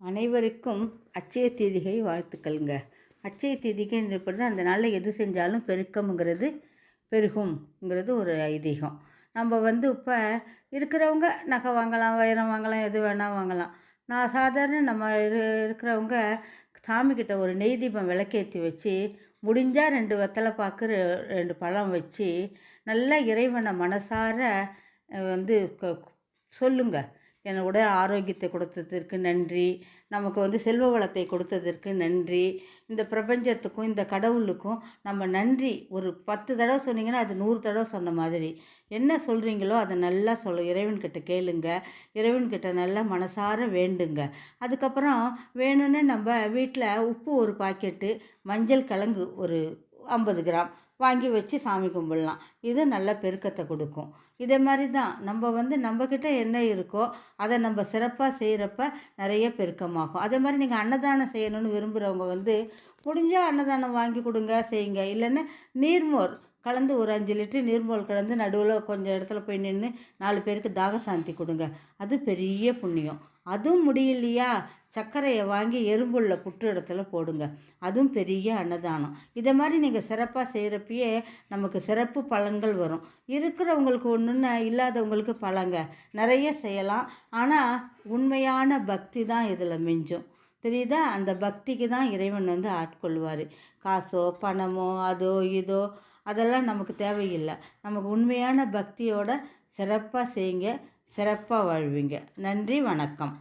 அனைவருக்கும் அச்சய தீதிகை வாழ்த்துக்கள்ங்க. அச்சய தீதிகைன்றது அந்த நாளில் எது செஞ்சாலும் பெருக்கம்ங்கிறது பெருகும்ங்கிறது ஒரு ஐதீகம். நம்ம வந்து இப்போ இருக்கிறவங்க நகை வாங்கலாம் வைரம் வாங்கலாம் எது வேணால் வாங்கலாம். நான் சாதாரண நம்ம இரு இருக்கிறவங்க சாமிக்கிட்ட ஒரு நெய் தீபம் விளக்கேற்றி வச்சு முடிஞ்சால் ரெண்டு வெத்தலை பாக்கு ரெ- ரெண்டு பழம் வச்சு நல்லா இறைவனை மனசார வந்து க- என் உடல் ஆரோக்கியத்தை கொடுத்ததற்கு நன்றி. நமக்கு வந்து செல்வ வளத்தை கொடுத்ததற்கு நன்றி. இந்த பிரபஞ்சத்துக்கும் இந்த கடவுளுக்கும் நம்ம நன்றி. ஒரு பத்து தடவை சொன்னீங்கன்னா அது நூறு தடவை சொன்ன மாதிரி. என்ன சொல்கிறீங்களோ அதை நல்லா சொல்ல. இறைவன்கிட்ட கேளுங்க. இறைவன்கிட்ட நல்லா மனசார வேண்டுங்க. அதுக்கப்புறம் வேணும்னு நம்ம வீட்டில் உப்பு ஒரு பாக்கெட்டு மஞ்சள் கிழங்கு ஒரு ஐம்பது கிராம். வாங்கி வச்சு சாமி கும்பிடலாம். இது நல்ல பெருக்கத்தை கொடுக்கும். இதே மாதிரி தான் நம்ம வந்து நம்மக்கிட்ட என்ன இருக்கோ அதை நம்ம சிறப்பாக செய்கிறப்ப நிறைய பெருக்கமாகும். அதே மாதிரி நீங்கள் அன்னதானம் செய்யணும்னு விரும்புகிறவங்க வந்து முடிஞ்சால் அன்னதானம் வாங்கி கொடுங்க செய்யுங்க. இல்லைன்னா நீர்மோர் கலந்து ஒரு அஞ்சு லிட்டர் நீர்மோல் கலந்து நடுவில் கொஞ்சம் இடத்துல போய் நின்று நாலு பேருக்கு தாக சாந்தி கொடுங்க. அது பெரிய புண்ணியம். அதுவும் முடியலையா? சர்க்கரையை வாங்கி எறும்புள்ள புற்று இடத்துல போடுங்க. அதுவும் பெரிய அன்னதானம். இதை மாதிரி நீங்கள் சிறப்பாக செய்கிறப்பயே நமக்கு சிறப்பு பலன்கள் வரும். இருக்கிறவங்களுக்கு ஒன்றுன்னு இல்லாதவங்களுக்கு பலங்க. நிறைய செய்யலாம். ஆனால் உண்மையான பக்தி தான் இதில் மிஞ்சும். தெரியுதா? அந்த பக்திக்கு தான் இறைவன் வந்து ஆட்கொள்வார். காசோ பணமோ அதோ இதோ அதெல்லாம் நமக்கு தேவையில்லை. நமக்கு உண்மையான பக்தியோட சிறப்பாக செய்யுங்க சிறப்பாக வாழ்வீங்க. நன்றி வணக்கம்.